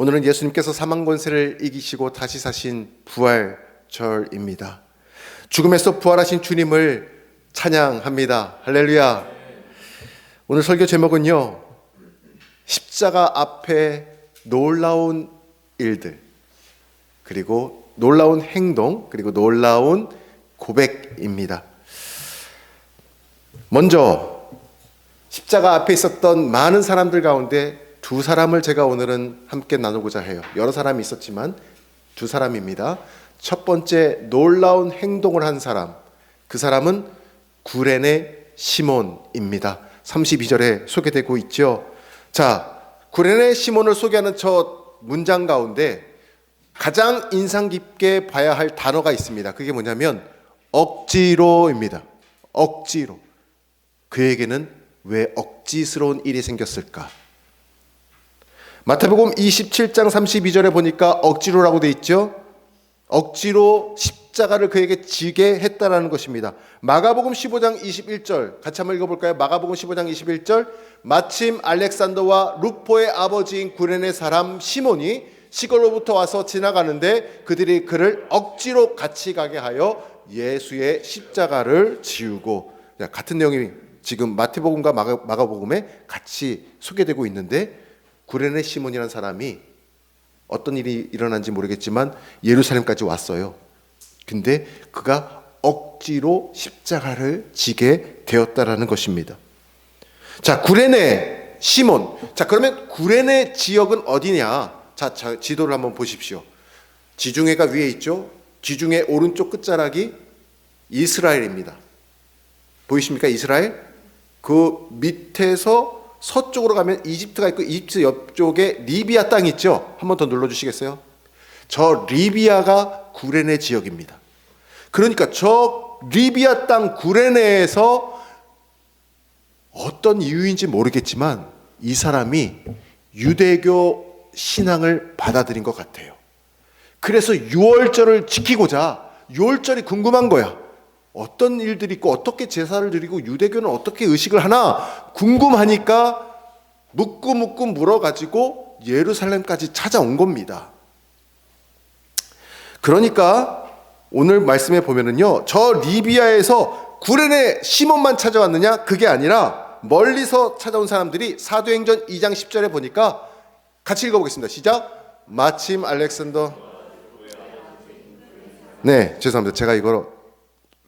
오늘은 예수님께서 사망 권세를 이기시고 다시 사신 부활절입니다. 죽음에서 부활하신 주님을 찬양합니다. 할렐루야. 오늘 설교 제목은요. 십자가 앞에 놀라운 일들 그리고 놀라운 행동 그리고 놀라운 고백입니다. 먼저 십자가 앞에 있었던 많은 사람들 가운데 두 사람을 제가 오늘은 함께 나누고자 해요. 여러 사람이 있었지만 두 사람입니다. 첫 번째 놀라운 행동을 한 사람. 그 사람은 구레네 시몬입니다. 32절에 소개되고 있죠. 자, 구레네 시몬을 소개하는 첫 문장 가운데 가장 인상 깊게 봐야 할 단어가 있습니다. 그게 뭐냐면 억지로입니다. 억지로. 그에게는 왜 억지스러운 일이 생겼을까? 마태복음 27장 32절에 보니까 억지로라고 돼 있죠. 억지로 십자가를 그에게 지게 했다라는 것입니다. 마가복음 15장 21절 같이 한번 읽어볼까요? 마가복음 15장 21절 마침 알렉산더와 루포의 아버지인 구레네 사람 시몬이 시골로부터 와서 지나가는데 그들이 그를 억지로 같이 가게 하여 예수의 십자가를 지우고 같은 내용이 지금 마태복음과 마가, 마가복음에 같이 소개되고 있는데 구레네 시몬이라는 사람이 어떤 일이 일어난지 모르겠지만 예루살렘까지 왔어요. 근데 그가 억지로 십자가를 지게 되었다라는 것입니다. 자, 구레네 시몬. 자, 그러면 구레네 지역은 어디냐? 자, 자 지도를 한번 보십시오. 지중해가 위에 있죠? 지중해 오른쪽 끝자락이 이스라엘입니다. 보이십니까? 이스라엘? 그 밑에서 서쪽으로 가면 이집트가 있고 이집트 옆쪽에 리비아 땅 있죠? 한 번 더 눌러 주시겠어요? 저 리비아가 구레네 지역입니다. 그러니까 저 리비아 땅 구레네에서 어떤 이유인지 모르겠지만 이 사람이 유대교 신앙을 받아들인 것 같아요. 그래서 6월절을 지키고자 6월절이 궁금한 거야. 어떤 일들이 있고 어떻게 제사를 드리고 유대교는 어떻게 의식을 하나 궁금하니까 묻고 묻고 물어가지고 예루살렘까지 찾아온 겁니다. 그러니까 오늘 말씀에 보면은요, 저 리비아에서 구레네 시몬만 찾아왔느냐? 그게 아니라 멀리서 찾아온 사람들이 사도행전 2장 10절에 보니까 같이 읽어보겠습니다. 시작. 마침 알렉산더. 네, 죄송합니다. 제가 이걸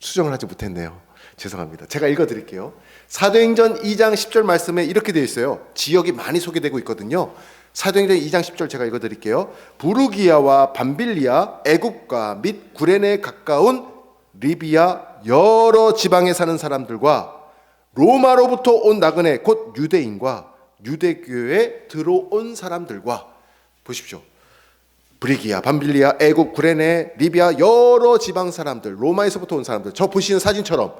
수정을 하지 못했네요. 죄송합니다. 제가 읽어 드릴게요. 사도행전 2장 10절 말씀에 이렇게 되어 있어요. 지역이 많이 소개되고 있거든요. 사도행전 2장 10절 제가 읽어 드릴게요. 부르기아와 밤빌리아, 애국과 및 구레네에 가까운 리비아 여러 지방에 사는 사람들과 로마로부터 온 나그네 곧 유대인과 유대교에 들어온 사람들과 보십시오. 브리기아, 밤빌리아, 애국, 구레네, 리비아 여러 지방 사람들, 로마에서부터 온 사람들. 저 보시는 사진처럼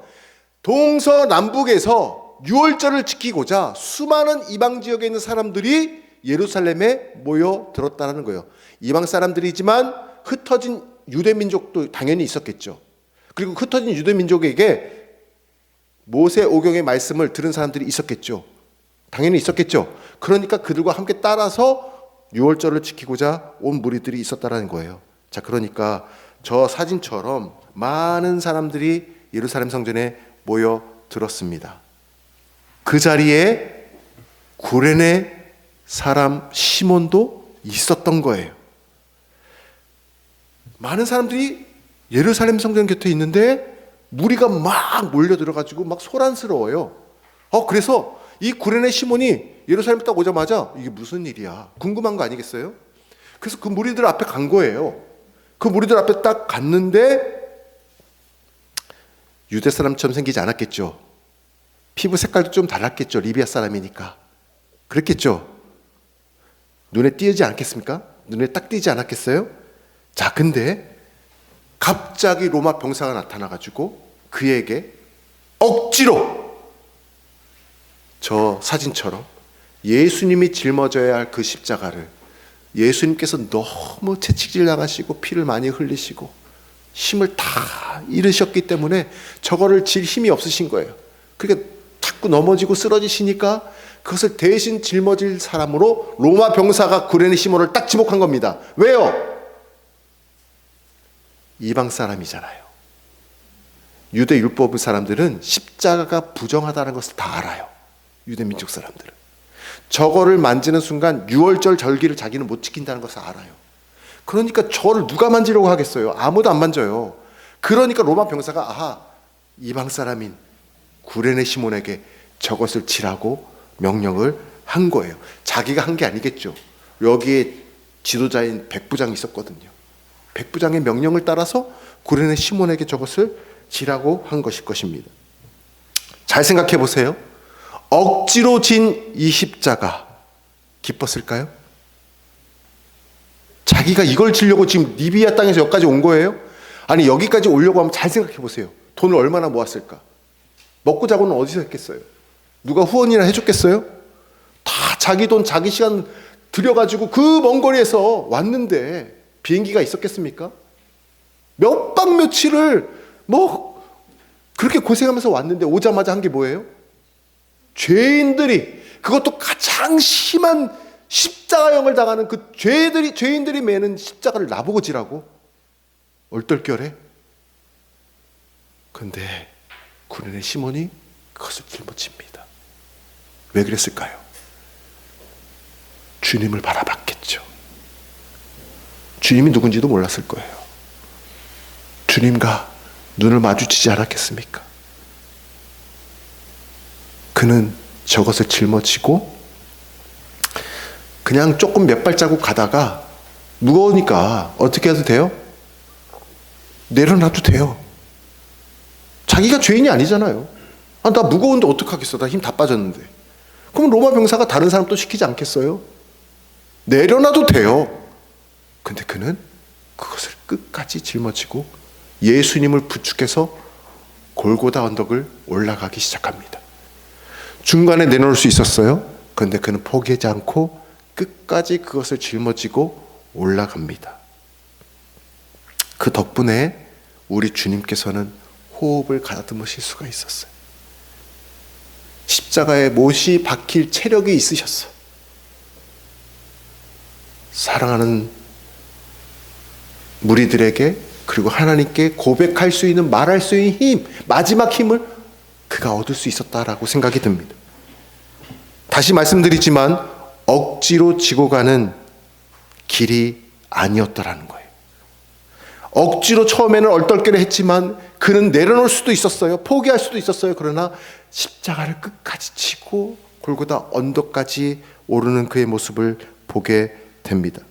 동서남북에서 유월절을 지키고자 수많은 이방 지역에 있는 사람들이 예루살렘에 모여 들었다는 거예요. 이방 사람들이지만 흩어진 유대 민족도 당연히 있었겠죠. 그리고 흩어진 유대 민족에게 모세 오경의 말씀을 들은 사람들이 있었겠죠. 당연히 있었겠죠. 그러니까 그들과 함께 따라서 유월절을 지키고자 온 무리들이 있었다라는 거예요. 자, 그러니까 저 사진처럼 많은 사람들이 예루살렘 성전에 모여 들었습니다. 그 자리에 구레네 사람 시몬도 있었던 거예요. 많은 사람들이 예루살렘 성전 곁에 있는데 무리가 막 몰려 들어가지고 막 소란스러워요. 어, 그래서 이 구레네 시몬이 예루살렘 딱 오자마자 이게 무슨 일이야? 궁금한 거 아니겠어요? 그래서 그 무리들 앞에 간 거예요. 그 무리들 앞에 딱 갔는데 유대 사람처럼 생기지 않았겠죠. 피부 색깔도 좀 달랐겠죠. 리비아 사람이니까. 그랬겠죠. 눈에 띄지 않겠습니까? 눈에 딱 띄지 않았겠어요? 자, 근데 갑자기 로마 병사가 나타나가지고 그에게 억지로 저 사진처럼 예수님이 짊어져야 할 그 십자가를 예수님께서 너무 채찍질 나가시고 피를 많이 흘리시고 힘을 다 잃으셨기 때문에 저거를 질 힘이 없으신 거예요. 그러니까 탁 자꾸 넘어지고 쓰러지시니까 그것을 대신 짊어질 사람으로 로마 병사가 구레네 시몬을 딱 지목한 겁니다. 왜요? 이방 사람이잖아요. 유대 율법 사람들은 십자가가 부정하다는 것을 다 알아요. 유대 민족 사람들은. 저거를 만지는 순간 유월절 절기를 자기는 못 지킨다는 것을 알아요. 그러니까 저를 누가 만지려고 하겠어요? 아무도 안 만져요. 그러니까 로마 병사가 아하 이방 사람인 구레네 시몬에게 저것을 치라고 명령을 한 거예요. 자기가 한 게 아니겠죠. 여기에 지도자인 백부장이 있었거든요. 백부장의 명령을 따라서 구레네 시몬에게 저것을 지라고 한 것일 것입니다. 잘 생각해 보세요. 억지로 진 이 십자가 기뻤을까요? 자기가 이걸 지려고 지금 리비아 땅에서 여기까지 온 거예요? 아니 여기까지 오려고 하면 잘 생각해 보세요. 돈을 얼마나 모았을까? 먹고 자고는 어디서 했겠어요? 누가 후원이나 해줬겠어요? 다 자기 돈, 자기 시간 들여가지고 그 먼 거리에서 왔는데 비행기가 있었겠습니까? 몇 박 며칠을 뭐 그렇게 고생하면서 왔는데 오자마자 한 게 뭐예요? 죄인들이 그것도 가장 심한 십자가형을 당하는 그 죄들이 죄인들이 매는 십자가를 나보고 지라고 얼떨결에 근데 구련의 시몬이 그것을 짊어집니다. 왜 그랬을까요? 주님을 바라봤겠죠. 주님이 누군지도 몰랐을 거예요. 주님과 눈을 마주치지 않았겠습니까? 그는 저것을 짊어지고 그냥 조금 몇 발자국 가다가 무거우니까 어떻게 해도 돼요? 내려놔도 돼요. 자기가 죄인이 아니잖아요. 아, 나 무거운데 어떡하겠어. 나 힘 다 빠졌는데. 그럼 로마 병사가 다른 사람 또 시키지 않겠어요? 내려놔도 돼요. 근데 그는 그것을 끝까지 짊어지고 예수님을 부축해서 골고다 언덕을 올라가기 시작합니다. 중간에 내놓을 수 있었어요. 그런데 그는 포기하지 않고 끝까지 그것을 짊어지고 올라갑니다. 그 덕분에 우리 주님께서는 호흡을 가다듬으실 수가 있었어요. 십자가에 못이 박힐 체력이 있으셨어. 사랑하는 무리들에게 그리고 하나님께 고백할 수 있는 말할 수 있는 힘, 마지막 힘을 그가 얻을 수 있었다라고 생각이 듭니다. 다시 말씀드리지만 억지로 지고 가는 길이 아니었다라는 거예요. 억지로 처음에는 얼떨결에 했지만 그는 내려놓을 수도 있었어요. 포기할 수도 있었어요. 그러나 십자가를 끝까지 치고 골고다 언덕까지 오르는 그의 모습을 보게 됩니다.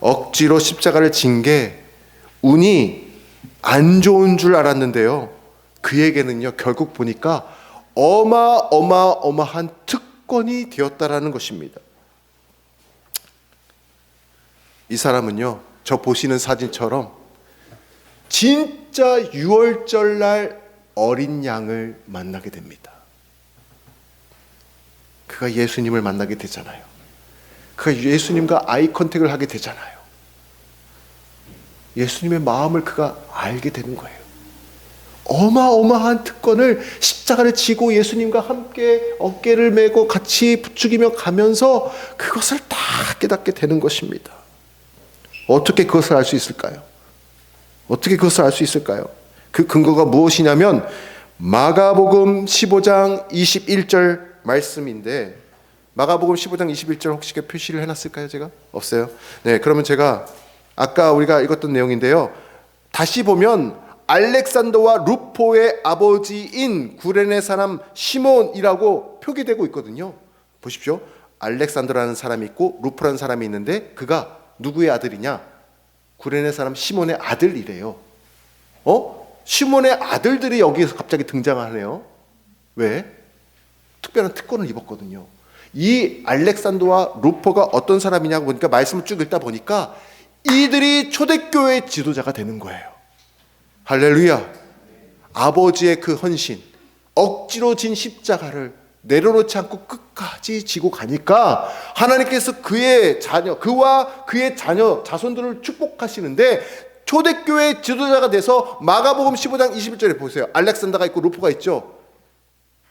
억지로 십자가를 진 게 운이 안 좋은 줄 알았는데요. 그에게는요, 결국 보니까 어마어마어마한 특권이 되었다라는 것입니다. 이 사람은요, 저 보시는 사진처럼 진짜 유월절 날 어린 양을 만나게 됩니다. 그가 예수님을 만나게 되잖아요. 그가 예수님과 아이 컨택을 하게 되잖아요. 예수님의 마음을 그가 알게 되는 거예요. 어마어마한 특권을 십자가를 지고 예수님과 함께 어깨를 메고 같이 부추기며 가면서 그것을 다 깨닫게 되는 것입니다. 어떻게 그것을 알 수 있을까요? 어떻게 그것을 알 수 있을까요? 그 근거가 무엇이냐면 마가복음 15장 21절 말씀인데 마가복음 15장 21절 혹시 표시를 해놨을까요? 제가 없어요. 네, 그러면 제가 아까 우리가 읽었던 내용인데요. 다시 보면 알렉산더와 루포의 아버지인 구레네 사람 시몬이라고 표기되고 있거든요. 보십시오. 알렉산더라는 사람이 있고 루포라는 사람이 있는데 그가 누구의 아들이냐? 구레네 사람 시몬의 아들이래요. 어? 시몬의 아들들이 여기에서 갑자기 등장하네요. 왜? 특별한 특권을 입었거든요. 이 알렉산더와 루포가 어떤 사람이냐고 보니까 말씀을 쭉 읽다 보니까 이들이 초대교회 지도자가 되는 거예요. 할렐루야. 아버지의 그 헌신, 억지로 진 십자가를 내려놓지 않고 끝까지 지고 가니까 하나님께서 그의 자녀, 그와 그의 자녀, 자손들을 축복하시는데 초대교회 지도자가 돼서 마가복음 15장 21절에 보세요. 알렉산더가 있고 루포가 있죠.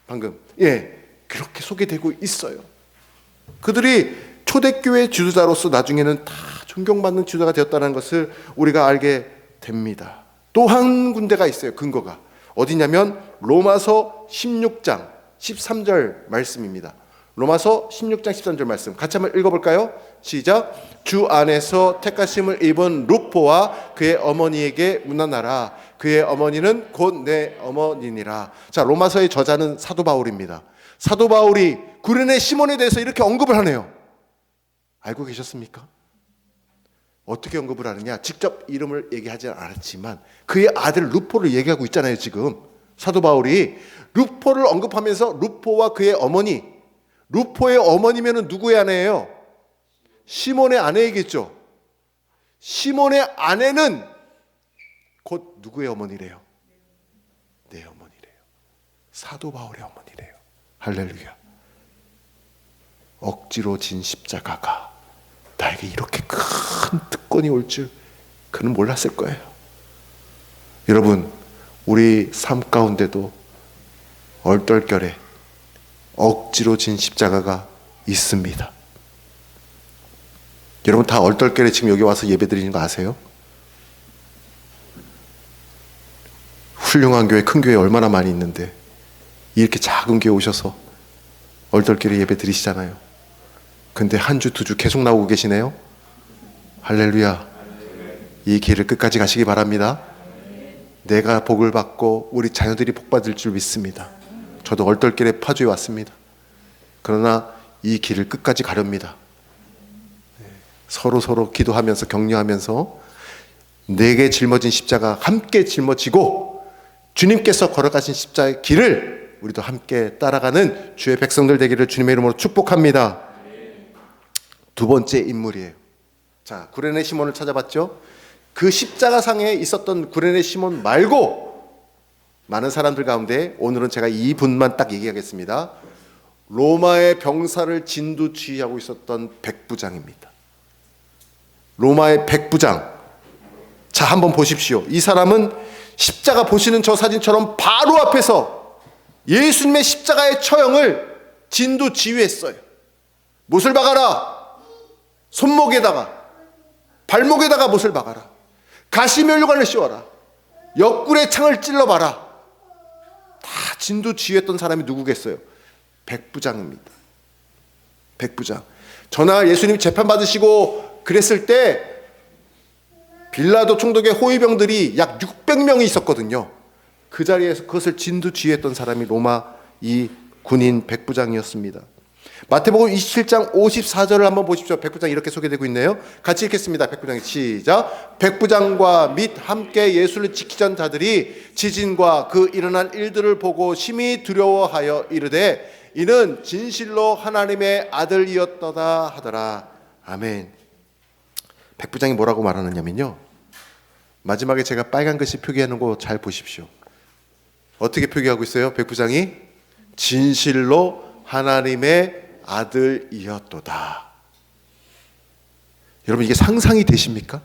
방금. 예. 그렇게 소개되고 있어요. 그들이 초대교회 지도자로서 나중에는 다 존경받는 지도자가 되었다는 것을 우리가 알게 됩니다. 또 한 군데가 있어요. 근거가. 어디냐면 로마서 16장 13절 말씀입니다. 로마서 16장 13절 말씀 같이 한번 읽어볼까요? 시작. 주 안에서 택하심을 입은 루포와 그의 어머니에게 문안하라. 그의 어머니는 곧 내 어머니니라. 자, 로마서의 저자는 사도 바울입니다. 사도 바울이 구레네 시몬에 대해서 이렇게 언급을 하네요. 알고 계셨습니까? 어떻게 언급을 하느냐? 직접 이름을 얘기하지 않았지만 그의 아들 루포를 얘기하고 있잖아요, 지금. 사도 바울이 루포를 언급하면서 루포와 그의 어머니, 루포의 어머니면은 누구의 아내예요? 시몬의 아내이겠죠. 시몬의 아내는 곧 누구의 어머니래요? 내 어머니래요. 사도 바울의 어머니래요. 할렐루야. 억지로 진 십자가가 나에게 이렇게 큰 특권이 올 줄 그는 몰랐을 거예요. 여러분, 우리 삶 가운데도 얼떨결에 억지로 진 십자가가 있습니다. 여러분 다 얼떨결에 지금 여기 와서 예배 드리는 거 아세요? 훌륭한 교회, 큰 교회 얼마나 많이 있는데 이렇게 작은 교회 오셔서 얼떨결에 예배 드리시잖아요. 근데 한 주, 두 주 계속 나오고 계시네요. 할렐루야. 이 길을 끝까지 가시기 바랍니다. 내가 복을 받고 우리 자녀들이 복 받을 줄 믿습니다. 저도 얼떨결에 파주에 왔습니다. 그러나 이 길을 끝까지 가렵니다. 서로 서로 기도하면서 격려하면서 내게 짊어진 십자가 함께 짊어지고 주님께서 걸어가신 십자의 길을 우리도 함께 따라가는 주의 백성들 되기를 주님의 이름으로 축복합니다. 두 번째 인물이에요. 자, 구레네 시몬을 찾아봤죠? 그 십자가 상에 있었던 구레네 시몬 말고 많은 사람들 가운데 오늘은 제가 이 분만 딱 얘기하겠습니다. 로마의 병사를 진두치하고 있었던 백부장입니다. 로마의 백부장. 자, 한번 보십시오. 이 사람은 십자가 보시는 저 사진처럼 바로 앞에서 예수님의 십자가의 처형을 진두지휘했어요. 못을 박아라. 손목에다가 발목에다가 못을 박아라. 가시면류관을 씌워라. 옆구리에 창을 찔러봐라. 다 진두지휘했던 사람이 누구겠어요? 백부장입니다. 백부장. 전하 예수님 재판 받으시고 그랬을 때 빌라도 총독의 호위병들이 약 600명이 있었거든요. 그 자리에서 그것을 진두 지휘했던 사람이 로마 이 군인 백부장이었습니다. 마태복음 27장 54절을 한번 보십시오. 백부장 이렇게 소개되고 있네요. 같이 읽겠습니다. 백부장 시작. 백부장과 및 함께 예수를 지키던 자들이 지진과 그 일어난 일들을 보고 심히 두려워하여 이르되 이는 진실로 하나님의 아들이었더다 하더라. 아멘. 백부장이 뭐라고 말하느냐면요. 마지막에 제가 빨간 글씨 표기하는 거 잘 보십시오. 어떻게 표기하고 있어요? 백부장이 진실로 하나님의 아들이었도다. 여러분 이게 상상이 되십니까?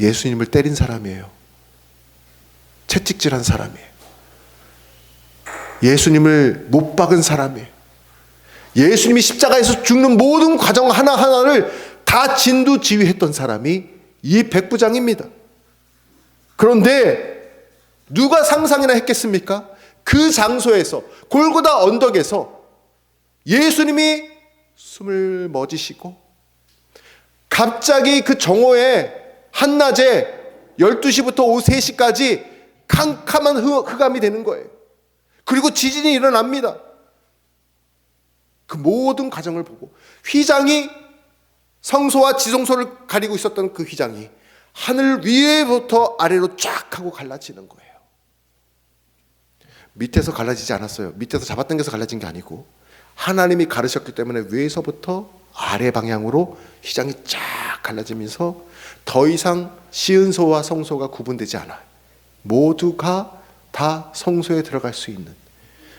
예수님을 때린 사람이에요. 채찍질한 사람이에요. 예수님을 못 박은 사람이에요. 예수님이 십자가에서 죽는 모든 과정 하나하나를 다 진두지휘했던 사람이 이 백부장입니다. 그런데 누가 상상이나 했겠습니까? 그 장소에서 골고다 언덕에서 예수님이 숨을 멎으시고 갑자기 그 정오에 한낮에 12시부터 오후 3시까지 캄캄한 흑암이 되는 거예요. 그리고 지진이 일어납니다. 그 모든 과정을 보고 휘장이 성소와 지성소를 가리고 있었던 그 휘장이 하늘 위에부터 아래로 쫙 하고 갈라지는 거예요. 밑에서 갈라지지 않았어요. 밑에서 잡아당겨서 갈라진 게 아니고 하나님이 가르셨기 때문에 위에서부터 아래 방향으로 휘장이 쫙 갈라지면서 더 이상 시은소와 성소가 구분되지 않아요. 모두가 다 성소에 들어갈 수 있는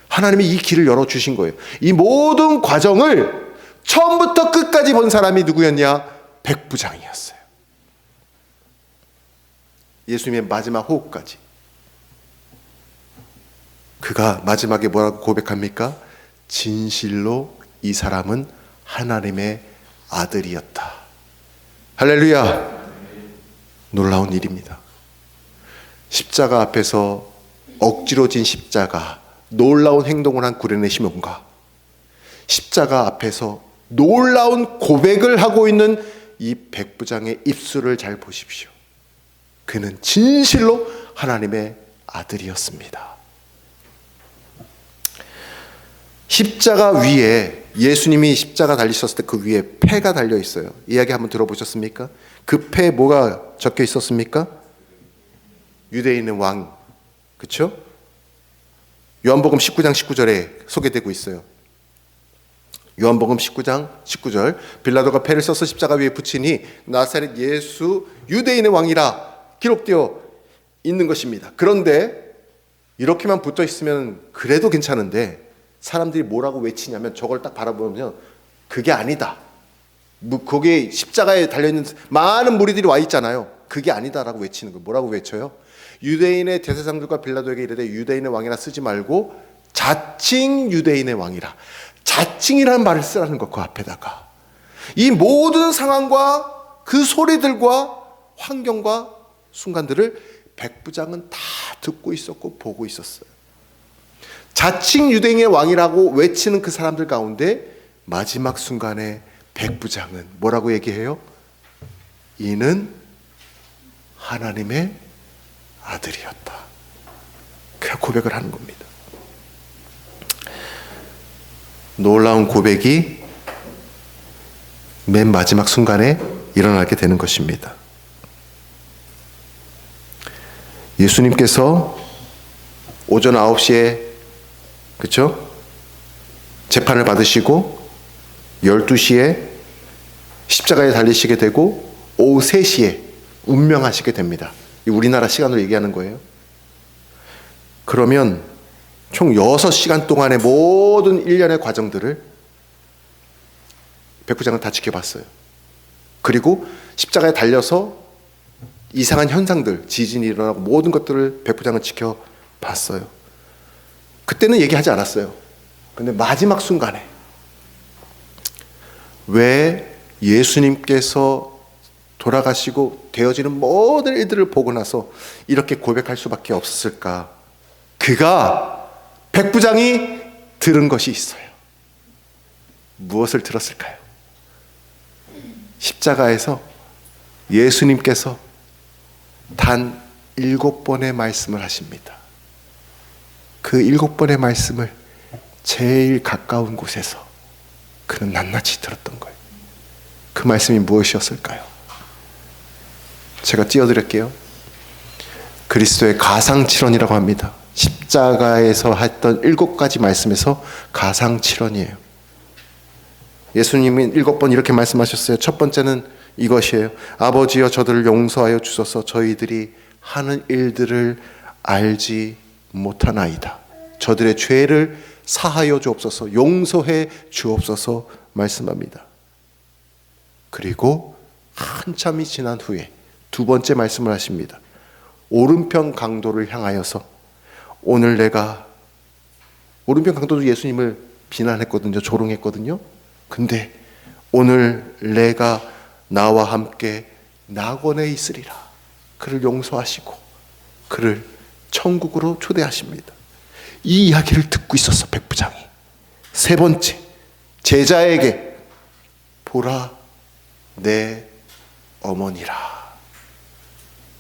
하나님이 이 길을 열어 주신 거예요. 이 모든 과정을 처음부터 끝까지 본 사람이 누구였냐? 백부장이었어요. 예수님의 마지막 호흡까지. 그가 마지막에 뭐라고 고백합니까? 진실로 이 사람은 하나님의 아들이었다. 할렐루야. 놀라운 일입니다. 십자가 앞에서 억지로 진 십자가, 놀라운 행동을 한 구레네 시몬과 십자가 앞에서 놀라운 고백을 하고 있는 이 백부장의 입술을 잘 보십시오. 그는 진실로 하나님의 아들이었습니다. 십자가 위에 예수님이 십자가 달리셨을 때 그 위에 패가 달려 있어요. 이야기 한번 들어보셨습니까? 그 패에 뭐가 적혀 있었습니까? 유대인의 왕. 그렇죠? 요한복음 19장 19절에 소개되고 있어요. 요한복음 19장 19절 빌라도가 패를 써서 십자가 위에 붙이니 나사렛 예수 유대인의 왕이라 기록되어 있는 것입니다. 그런데 이렇게만 붙어 있으면 그래도 괜찮은데 사람들이 뭐라고 외치냐면 저걸 딱 바라보면 그게 아니다. 뭐 거기에 십자가에 달려 있는 많은 무리들이 와 있잖아요. 그게 아니다라고 외치는 거 뭐라고 외쳐요? 유대인의 대제사장들과 빌라도에게 이르되 유대인의 왕이라 쓰지 말고 자칭 유대인의 왕이라. 자칭이라는 말을 쓰라는 것그 앞에다가 이 모든 상황과 그 소리들과 환경과 순간들을 백부장은 다 듣고 있었고 보고 있었어요. 자칭 유대인의 왕이라고 외치는 그 사람들 가운데 마지막 순간에 백부장은 뭐라고 얘기해요? 이는 하나님의 아들이었다. 그 고백을 하는 겁니다. 놀라운 고백이 맨 마지막 순간에 일어나게 되는 것입니다. 예수님께서 오전 9시에 그렇죠? 재판을 받으시고 12시에 십자가에 달리시게 되고 오후 3시에 운명하시게 됩니다. 우리나라 시간으로 얘기하는 거예요. 그러면 총 6시간 동안의 모든 일련의 과정들을 백부장은 다 지켜봤어요. 그리고 십자가에 달려서 이상한 현상들, 지진이 일어나고 모든 것들을 백부장은 지켜봤어요. 그때는 얘기하지 않았어요. 근데 마지막 순간에 왜 예수님께서 돌아가시고 되어지는 모든 일들을 보고 나서 이렇게 고백할 수밖에 없었을까? 그가 백부장이 들은 것이 있어요. 무엇을 들었을까요? 십자가에서 예수님께서 단 일곱 번의 말씀을 하십니다. 그 일곱 번의 말씀을 제일 가까운 곳에서 그는 낱낱이 들었던 거예요. 그 말씀이 무엇이었을까요? 제가 띄워드릴게요. 그리스도의 가상칠언이라고 합니다. 십자가에서 했던 일곱 가지 말씀에서 가상칠언이에요. 예수님이 일곱 번 이렇게 말씀하셨어요. 첫 번째는 이것이에요. 아버지여 저들을 용서하여 주소서 저희들이 하는 일들을 알지 못하나이다. 저들의 죄를 사하여 주옵소서, 용서해 주옵소서 말씀합니다. 그리고 한참이 지난 후에 두 번째 말씀을 하십니다. 오른편 강도를 향하여서 오늘 내가 오른편 강도도 예수님을 비난했거든요. 조롱했거든요. 근데 오늘 내가 나와 함께 낙원에 있으리라. 그를 용서하시고 그를 천국으로 초대하십니다. 이 이야기를 듣고 있었어 백부장이. 세 번째 제자에게 보라 내 어머니라.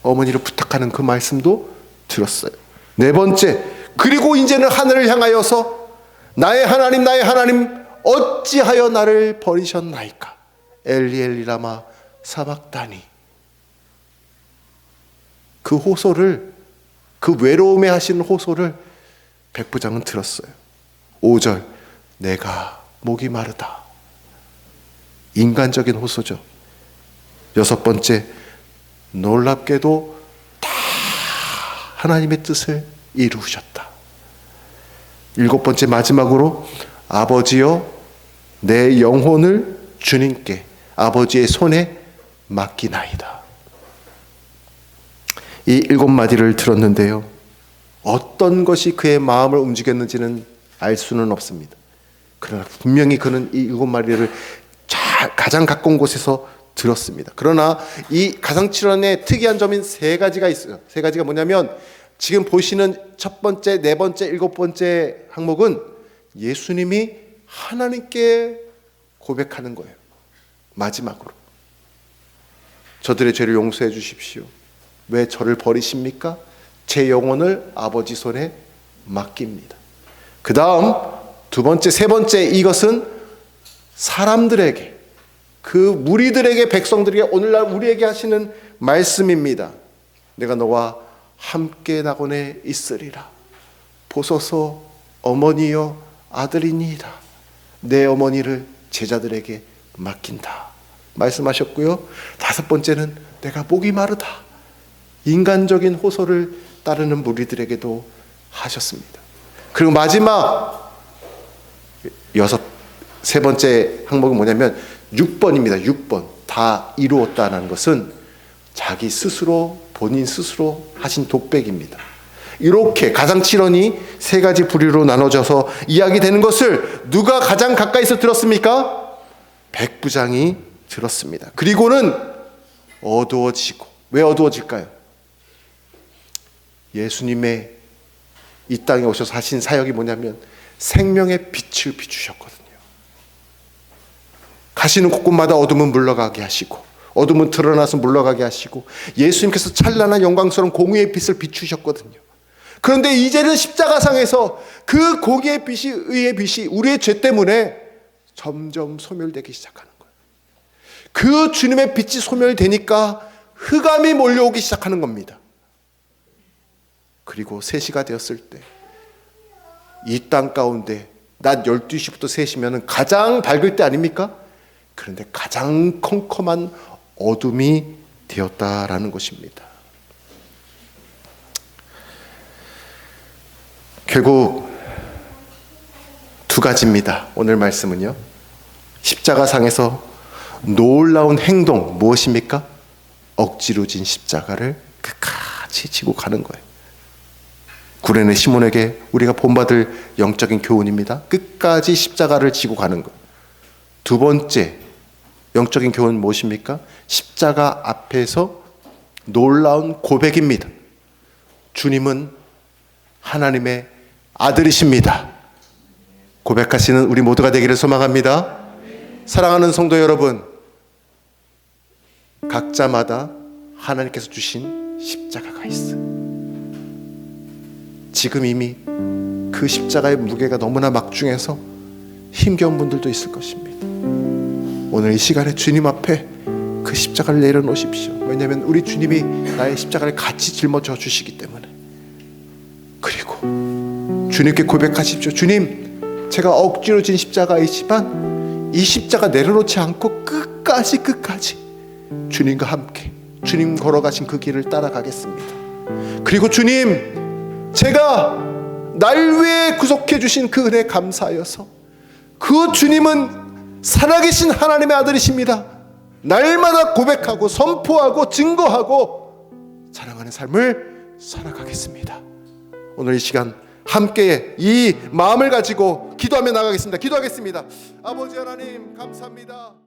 어머니를 부탁하는 그 말씀도 들었어요. 네 번째 그리고 이제는 하늘을 향하여서 나의 하나님 나의 하나님 어찌하여 나를 버리셨나이까 엘리 엘리라마 사박다니 그 호소를 그 외로움에 하시는 호소를 백부장은 들었어요. 5절 내가 목이 마르다. 인간적인 호소죠. 여섯 번째 놀랍게도 다 하나님의 뜻을 이루셨다. 일곱 번째 마지막으로 아버지여 내 영혼을 주님께 아버지의 손에 맡기나이다. 이 일곱 마디를 들었는데요. 어떤 것이 그의 마음을 움직였는지는 알 수는 없습니다. 그러나 분명히 그는 이 일곱 마리를 잘 가장 가까운 곳에서 들었습니다. 그러나 이 가상칠언의 특이한 점인 세 가지가 있어요. 세 가지가 뭐냐면 지금 보시는 첫 번째, 네 번째, 일곱 번째 항목은 예수님이 하나님께 고백하는 거예요. 마지막으로. 저들의 죄를 용서해 주십시오. 왜 저를 버리십니까? 제 영혼을 아버지 손에 맡깁니다. 그 다음 두 번째, 세 번째 이것은 사람들에게 그 무리들에게 백성들에게 오늘날 우리에게 하시는 말씀입니다. 내가 너와 함께 낙원에 있으리라. 보소서 어머니여 아들이니이다. 내 어머니를 제자들에게 맡긴다. 말씀하셨고요. 다섯 번째는 내가 목이 마르다. 인간적인 호소를 따르는 무리들에게도 하셨습니다. 그리고 마지막 여섯 세 번째 항목은 뭐냐면 6번입니다. 6번. 다 이루었다는 것은 자기 스스로 본인 스스로 하신 독백입니다. 이렇게 가상칠언이 세 가지 부류로 나눠져서 이야기되는 것을 누가 가장 가까이서 들었습니까? 백부장이 들었습니다. 그리고는 어두워지고 왜 어두워질까요? 예수님의 이 땅에 오셔서 하신 사역이 뭐냐면 생명의 빛을 비추셨거든요. 가시는 곳곳마다 어둠은 물러가게 하시고 어둠은 드러나서 물러가게 하시고 예수님께서 찬란한 영광스러운 공의의 빛을 비추셨거든요. 그런데 이제는 십자가상에서 그 공의의 빛이 의의 빛이 우리의 죄 때문에 점점 소멸되기 시작하는 거예요. 그 주님의 빛이 소멸되니까 흑암이 몰려오기 시작하는 겁니다. 그리고 3시가 되었을 때 이 땅 가운데 낮 12시부터 3시면 가장 밝을 때 아닙니까? 그런데 가장 컴컴한 어둠이 되었다라는 것입니다. 결국 두 가지입니다. 오늘 말씀은요. 십자가상에서 놀라운 행동 무엇입니까? 억지로 진 십자가를 끝까지 지고 가는 거예요. 구레네 시몬에게 우리가 본받을 영적인 교훈입니다. 끝까지 십자가를 지고 가는 것. 두 번째 영적인 교훈은 무엇입니까? 십자가 앞에서 놀라운 고백입니다. 주님은 하나님의 아들이십니다. 고백하시는 우리 모두가 되기를 소망합니다. 사랑하는 성도 여러분, 각자마다 하나님께서 주신 십자가가 있어요. 지금 이미 그 십자가의 무게가 너무나 막중해서 힘겨운 분들도 있을 것입니다. 오늘 이 시간에 주님 앞에 그 십자가를 내려놓으십시오. 왜냐하면 우리 주님이 나의 십자가를 같이 짊어져 주시기 때문에. 그리고 주님께 고백하십시오. 주님, 제가 억지로 진 십자가이지만 이 십자가 내려놓지 않고 끝까지 끝까지 주님과 함께 주님 걸어가신 그 길을 따라가겠습니다. 그리고 주님, 제가 날 위해 구속해 주신 그 은혜 감사하여서 그 주님은 살아계신 하나님의 아들이십니다. 날마다 고백하고 선포하고 증거하고 사랑하는 삶을 살아가겠습니다. 오늘 이 시간 함께 이 마음을 가지고 기도하며 나가겠습니다. 기도하겠습니다. 아버지 하나님 감사합니다.